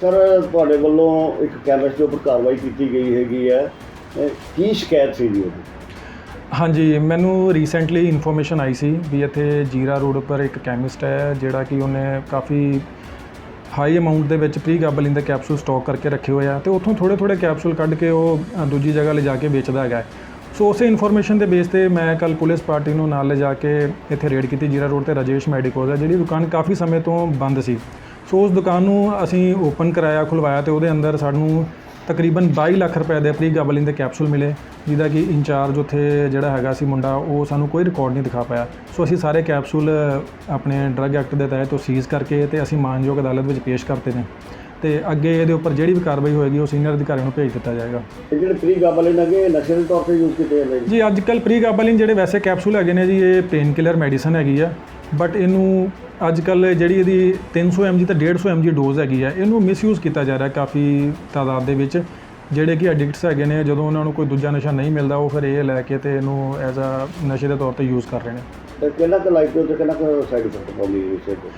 Sir ਤੁਹਾਡੇ ਵੱਲੋਂ ਇੱਕ ਕੈਮਿਸਟ ਦੇ ਉੱਪਰ ਕਾਰਵਾਈ ਕੀਤੀ ਗਈ ਹੈਗੀ ਹੈ। ਅਹ ਕੀ ਸ਼ਿਕਾਇਤ ਸੀ ਜੀ ਉਹਦੀ? ਹਾਂਜੀ ਮੈਨੂੰ ਰੀਸੈਂਟਲੀ ਇਨਫੋਰਮੇਸ਼ਨ ਆਈ ਸੀ ਵੀ ਇੱਥੇ ਜੀਰਾ ਰੋਡ ਉੱਪਰ ਇੱਕ ਕੈਮਿਸਟ ਹੈ ਜਿਹੜਾ ਕਿ ਉਹਨੇ ਕਾਫੀ ਹਾਈ ਅਮਾਉਂਟ ਦੇ ਵਿੱਚ ਪ੍ਰੀ ਗਾਬਲਿਨ ਦੇ ਕੈਪਸੂਲ ਸਟਾਕ ਕਰਕੇ ਰੱਖੇ ਹੋਏ ਆ ਤੇ ਉੱਥੋਂ ਥੋੜੇ ਥੋੜੇ ਕੈਪਸੂਲ ਕੱਢ ਕੇ ਉਹ ਅ, ਦੂਜੀ ਜਗ੍ਹਾ ਲਿਜਾ ਕੇ ਵੇਚਦਾ ਹੈਗਾ ਸੋ ਉਸੇ ਇਨਫੋਰਮੇਸ਼ਨ ਦੇ ਬੇਸ ਤੇ ਮੈਂ ਕੱਲ ਪੁਲਿਸ ਪਾਰਟੀ ਨੂੰ ਨਾਲ ਲਿਜਾ ਕੇ ਇੱਥੇ ਰੇਡ ਕੀਤੀ ਜੀਰਾ ਰੋਡ ਤੇ ਰਾਜੇਸ਼ ਮੈਡੀਕੋਜ਼ ਹੈ ਜਿਹੜੀ ਦੁਕਾਨ ਕਾਫੀ ਸਮੇਂ ਤੋਂ ਬੰਦ ਸੀ। ਸੋ ਉਸ ਦੁਕਾਨ ਨੂੰ ਅਸੀਂ ਓਪਨ ਕਰਾਇਆ ਖੁਲਵਾਇਆ ਤੇ ਉਹਦੇ ਅੰਦਰ ਸਾਨੂੰ ਤਕਰੀਬਨ 22 ਲੱਖ ਰੁਪਏ ਦੇ ਪ੍ਰੀ ਗਾਬਲਿਨ ਦੇ ਕੈਪਸੂਲ ਮਿਲੇ ਜਿਹਦਾ ਕਿ ਇੰਚਾਰਜ ਉੱਥੇ ਜਿਹੜਾ ਹੈਗਾ ਸੀ ਮੁੰਡਾ ਉਹ ਸਾਨੂੰ ਕੋਈ ਰਿਕਾਰਡ ਨਹੀਂ ਦਿਖਾ ਪਾਇਆ। ਸੋ ਅਸੀਂ ਸਾਰੇ ਕੈਪਸੂਲ ਆਪਣੇ ਡਰੱਗ ਐਕਟ ਦੇ ਤਹਿਤ ਉਹ ਸੀਜ਼ ਕਰਕੇ ਤੇ ਅਸੀਂ ਮਾਨਯੋਗ ਅਦਾਲਤ ਵਿੱਚ ਪੇਸ਼ ਕਰਤੇ ਨੇ। ਤੇ ਅੱਗੇ ਇਹਦੇ ਉੱਪਰ ਜਿਹੜੀ ਵੀ ਕਾਰਵਾਈ ਹੋਏਗੀ ਉਹ ਸੀਨੀਅਰ ਅਧਿਕਾਰੀਆਂ ਨੂੰ ਭੇਜ ਦਿੱਤਾ ਜਾਏਗਾ। ਜਿਹੜੇ ਪ੍ਰੀ ਗਾਬਲਿਨ ਇਹ ਨਸ਼ੇ ਦੇ ਤੌਰ ਤੇ ਯੂਜ਼ ਕੀਤੇ ਜਾਂਦੇ ਜੀ? ਜੀ ਅੱਜ ਕੱਲ ਪ੍ਰੀ ਗਾਬਲਿਨ ਜਿਹੜੇ ਵੈਸੇ ਕੈਪਸੂਲ ਹੈਗੇ ਨੇ ਜੀ ਇਹ ਪੇਨ ਕਿਲਰ ਮੈਡੀਸਨ ਹੈਗੀ ਆ। ਬਟ ਇਹਨੂੰ ਅੱਜ ਕੱਲ ਜਿਹੜੀ ਇਹਦੀ 300 mg ਤੇ 150 mg ਡੋਜ਼ ਹੈਗੀ ਆ, ਇਹਨੂੰ ਮਿਸਯੂਜ਼ ਕੀਤਾ ਜਾ ਰਿਹਾ ਕਾਫੀ ਤਾਦਾਦ ਦੇ ਵਿੱਚ। ਜਿਹੜੇ ਕਿ ਐਡਿਕਟਸ ਹੈਗੇ ਨੇ ਜਦੋਂ ਉਹਨਾਂ ਨੂੰ ਕੋਈ ਦੂਜਾ ਨਸ਼ਾ ਨਹੀਂ ਮਿਲਦਾ ਉਹ ਫਿਰ ਇਹ ਲੈ ਕੇ ਤੇ ਇਹਨੂੰ ਐਜ਼ ਅ ਨਸ਼ੇ ਦੇ ਤੌਰ ਤੇ ਯੂਜ਼ ਕਰ ਰਹੇ ਨੇ। ਤੇ ਕਿੰਨਾ ਕੁ ਲਾਈਫ ਤੇ ਕਿੰਨਾ ਕੁ ਸਾਈਡ ਇਫੈਕਟ ਪਾਉਂਦੀ ਹੈ ਇਸੇ ਤੋਂ?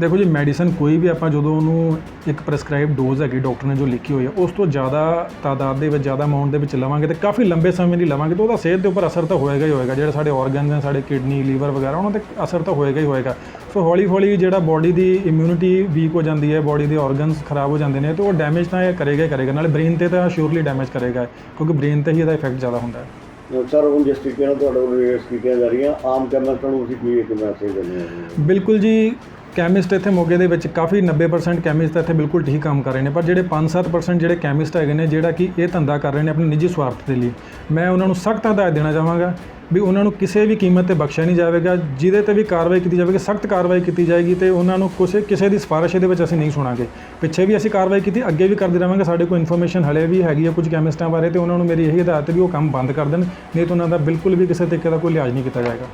ਦੇਖੋ ਜੀ ਮੈਡੀਸਨ ਕੋਈ ਵੀ ਆਪਾਂ ਜਦੋਂ ਉਹਨੂੰ ਇੱਕ ਪ੍ਰੈਸਕ੍ਰਾਈਬ ਡੋਜ਼ ਹੈਗੀ ਡਾਕਟਰ ਨੇ ਜੋ ਲਿਖੀ ਹੋਈ ਹੈ ਉਸ ਤੋਂ ਜ਼ਿਆਦਾ ਤਾਦਾਦ ਦੇ ਵਿੱਚ ਜ਼ਿਆਦਾ ਅਮਾਉਂਟ ਦੇ ਵਿੱਚ ਲਵਾਂਗੇ ਤੇ ਕਾਫੀ ਲੰਬੇ ਸਮੇਂ ਲਈ ਲਵਾਂਗੇ ਤਾਂ ਉਹਦਾ ਸਿਹਤ ਦੇ ਉੱਪਰ ਅਸਰ ਤਾਂ ਹੋਏਗਾ ਹੀ ਹੋਏਗਾ। ਜਿਹੜੇ ਸਾਡੇ ਆਰਗਨਸ ਨੇ ਸਾਡੇ ਕਿਡਨੀ ਲੀਵਰ ਵਗੈਰਾ ਉਹਨਾਂ ਤੇ ਅਸਰ ਤਾਂ ਹੋਏਗਾ ਹੀ ਹੋਏਗਾ। ਸੋ ਹੌਲੀ ਹੌਲੀ ਜਿਹੜਾ ਬਾਡੀ ਦੀ ਇਮਿਊਨਿਟੀ ਵੀਕ ਹੋ ਜਾਂਦੀ ਹੈ ਬਾਡੀ ਦੇ ਆਰਗਨਸ ਖਰਾਬ ਹੋ ਜਾਂਦੇ ਨੇ ਤੇ ਉਹ ਡੈਮੇਜ ਤਾਂ ਇਹ ਕਰੇਗਾ ਹੀ ਕਰੇਗਾ ਨਾਲੇ ਬ੍ਰੇਨ ਤੇ ਤਾਂ ਸ਼ੋਰਲੀ ਡੈਮੇਜ ਕਰੇਗਾ ਕਿਉਂਕਿ ਬ੍ਰੇਨ ਤੇ ਹੀ ਇਹਦਾ ਇਫੈਕਟ ਜ਼ਿਆਦਾ ਹੁੰਦਾ ਹੈ ਸਰ ਹੁਣ ਜਿਸ ਤਰੀਕੇ ਨਾਲ ਤੁਹਾਡੇ ਕੋਲ ਕੀਤੀਆਂ ਜਾ ਰਹੀਆਂ ਆਮ ਕੈਮਿਸਟਾਂ ਨੂੰ ਅਸੀਂ ਕੀ ਇੱਕ ਮੈਸੇਜ ਦਿੰਦੇ ਹਾਂ? ਬਿਲਕੁਲ ਜੀ ਕੈਮਿਸਟ ਇੱਥੇ ਮੋਗੇ ਦੇ ਵਿੱਚ ਕਾਫੀ 90% ਕੈਮਿਸਟ ਇੱਥੇ ਬਿਲਕੁਲ ਠੀਕ ਕੰਮ ਕਰ ਰਹੇ ਨੇ ਪਰ ਜਿਹੜੇ 5-7% ਜਿਹੜੇ ਕੈਮਿਸਟ ਹੈਗੇ ਨੇ ਜਿਹੜਾ ਕਿ ਇਹ ਧੰਦਾ ਕਰ ਰਹੇ ਨੇ ਆਪਣੇ ਨਿੱਜੀ ਸਵਾਰਥ ਦੇ ਲਈ ਮੈਂ ਉਹਨਾਂ ਨੂੰ ਸਖਤ ਹਦਾਇਤ ਦੇਣਾ ਚਾਹਾਂਗਾ ਵੀ ਉਹਨਾਂ ਨੂੰ ਕਿਸੇ ਵੀ ਕੀਮਤ ਤੇ ਬਖਸ਼ਿਆ ਨਹੀਂ ਜਾਵੇਗਾ, ਜਿਹਦੇ ਤੇ ਵੀ ਕਾਰਵਾਈ ਕੀਤੀ ਜਾਵੇਗੀ, ਸਖਤ ਕਾਰਵਾਈ ਕੀਤੀ ਜਾਏਗੀ ਤੇ ਉਹਨਾਂ ਨੂੰ ਕਿਸੇ ਕਿਸੇ ਦੀ ਸਿਫਾਰਿਸ਼ ਦੇ ਵਿੱਚ ਅਸੀਂ ਨਹੀਂ ਸੁਣਾਂਗੇ। ਪਿੱਛੇ ਵੀ ਅਸੀਂ ਕਾਰਵਾਈ ਕੀਤੀ, ਅੱਗੇ ਵੀ ਕਰਦੇ ਰਹਾਂਗੇ, ਸਾਡੇ ਕੋਲ ਇਨਫੋਰਮੇਸ਼ਨ ਹਲੇ ਵੀ ਹੈਗੀ ਹੈ ਕੁਝ ਕੈਮਿਸਟਾਂ ਬਾਰੇ ਤੇ ਉਹਨਾਂ ਨੂੰ ਮੇਰੀ ਇਹੀ ਹਦਾਇਤ ਹੈ ਵੀ ਉਹ ਕੰਮ ਬੰਦ ਕਰ ਦੇਣ, ਨਹੀਂ ਤਾਂ ਉਹਨਾਂ ਦਾ ਬਿਲਕੁਲ ਵੀ ਕਿਸੇ ਤਰੀਕੇ ਦਾ ਕੋਈ ਲਿਹਾਜ਼ ਨਹੀਂ ਕੀਤਾ ਜਾਏਗਾ।